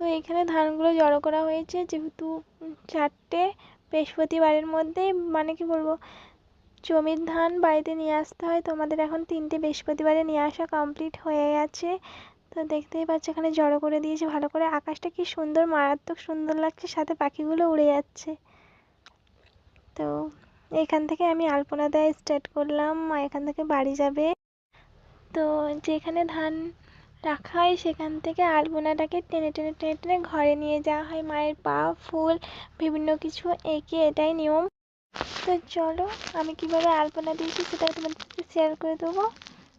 তো এখানে ধানগুলো জড়ো করা হয়েছে যেহেতু চারটে বৃহস্পতিবারের মধ্যে মানে কি বলব, জমির ধান বাড়িতে নিয়ে আসতে হয়। তো আমাদের এখন তিনটে বৃহস্পতিবারে নিয়ে আসা কমপ্লিট হয়ে গেছে। তো দেখতেই পাচ্ছ এখানে জড়ো করে দিয়েছে ভালো করে। আকাশটা কি সুন্দর, মারাত্মক সুন্দর লাগছে, সাথে পাখিগুলো উড়ে যাচ্ছে। তো এখান থেকে আমি আলপনা দেওয়া স্টার্ট করলাম, মা এখান থেকে বাড়ি যাবে। তো যেখানে ধান রাখা হয়, সেখান থেকে আলপনাটাকে টেনে টেনে টেনে টেনে ঘরে নিয়ে যাওয়া হয়। মায়ের পা, ফুল, বিভিন্ন কিছু এঁকে এটাই নিয়ম। তো চলো, আমি কীভাবে আলপনা দিয়েছি সেটা তোমাদের শেয়ার করে দেবো।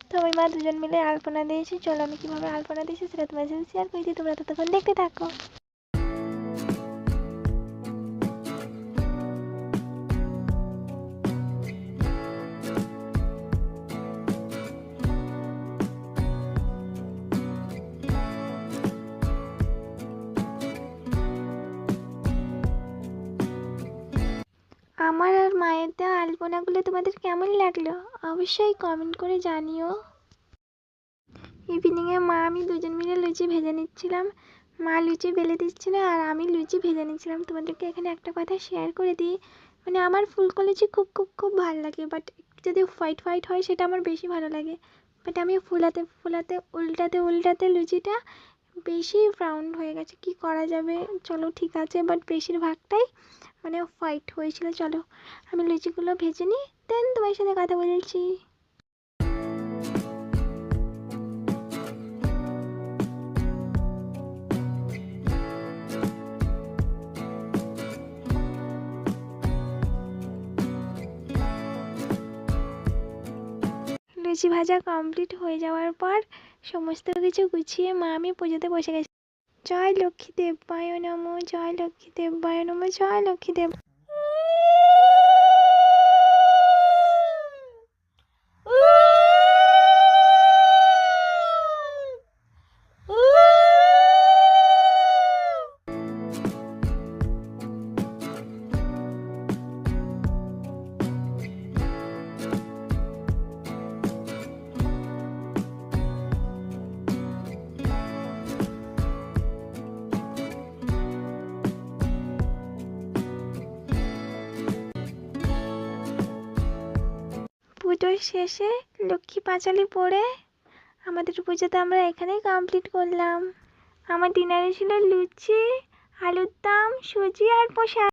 তো আমি মা দুজন মিলে আলপনা দিয়েছি। চলো, আমি কীভাবে আলপনা দিয়েছি সেটা তোমাদের সাথে শেয়ার করে দিই। তোমরা ততক্ষণ দেখতে থাকো। আমার আর মায়ের দেওয়া আলপনাগুলো তোমাদের কেমন লাগল? অবশ্যই কমেন্ট করে জানিও। ইভিনিংয়ে মা, আমি দুজন মিলে লুচি ভেজে নিচ্ছিলাম। মা লুচি বেলে দিচ্ছিল আর আমি লুচি ভেজে নিচ্ছিলাম। তোমাদেরকে এখানে একটা কথা শেয়ার করে দিই। মানে আমার ফুলকো লুচি খুব খুব খুব ভালো লাগে বাট যদি হোয়াইট হোয়াইট হয়, সেটা আমার বেশি ভালো লাগে। বাট আমি ফুলাতে ফুলাতে, উল্টাতে উল্টাতে লুচিটা বেশি ব্রাউন হয়ে গেছে, কি করা যাবে? চলো ঠিক আছে বাট বেশিরভাগটাই মানে হোয়াইট হয়েছিল, চলো। আমি লুচিগুলো ভেজে নিই দেন তোমার সাথে কথা বলছি। লুচি ভাজা কমপ্লিট হয়ে যাওয়ার পর সমস্ত কিছু গুছিয়ে মা আমি পুজোতে বসে গেছি। জয় লক্ষ্মী দেবায় নম, জয় লক্ষ্মী দেবায় নম, জয় লক্ষ্মী দেব পুজোর শেষে লক্ষ্মী পাঁচালি পড়ে আমাদের পুজোতে আমরা এখানেই কমপ্লিট করলাম। আমার ডিনারে ছিল লুচি, আলুর দাম, সুজি আর প্রসাদ।